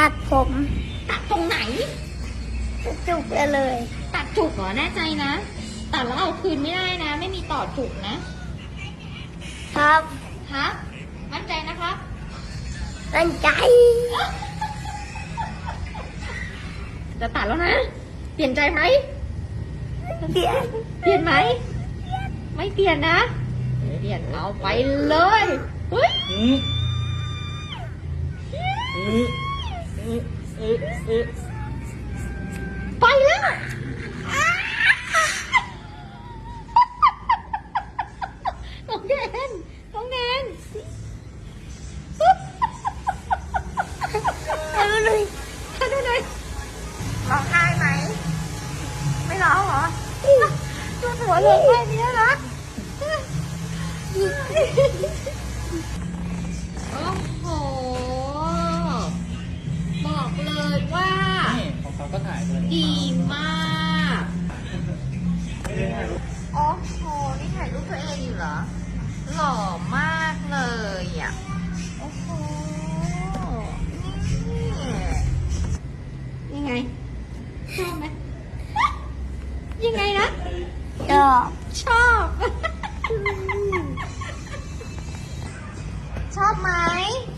ตัดผม ตัดตรงไหน จุกไปเลย ตัดจุกเหรอแน่ใจนะ ตัดแล้วเอาคืนไม่ได้นะ ไม่มีต่อจุกนะ ครับครับมั่นใจนะครับ ตั้งใจ จะตัดแล้วนะ เปลี่ยนใจไหมเดี๋ยวเปลี่ยนไหม ไม่เปลี่ยนนะ เปลี่ยนเอาไปเลยเฮ้ยอืมอืมอื มอืมอืมไปแล้วน้องแนนน้องแนนเอาเลยท่านดูหน่อยร้องไห้ไหม ไม่ร้องเหรอตัวหัวเลยแค่นี้นะ ก็ถ่ายด้วยดีมากโอ้โหนี่ถ่ายรูปตัวเองอยู่เหรอ หล่อมากเลยอะ โอ้โห นี่ยังไงชอบไหมยังไงนะ ชอบ ชอบ ชอบไหม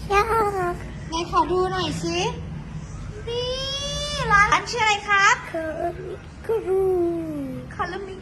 ชอบไหนขอดูหน่อยสิ นี่ร้านชื่ออะไรครับคือครูคาร์มิ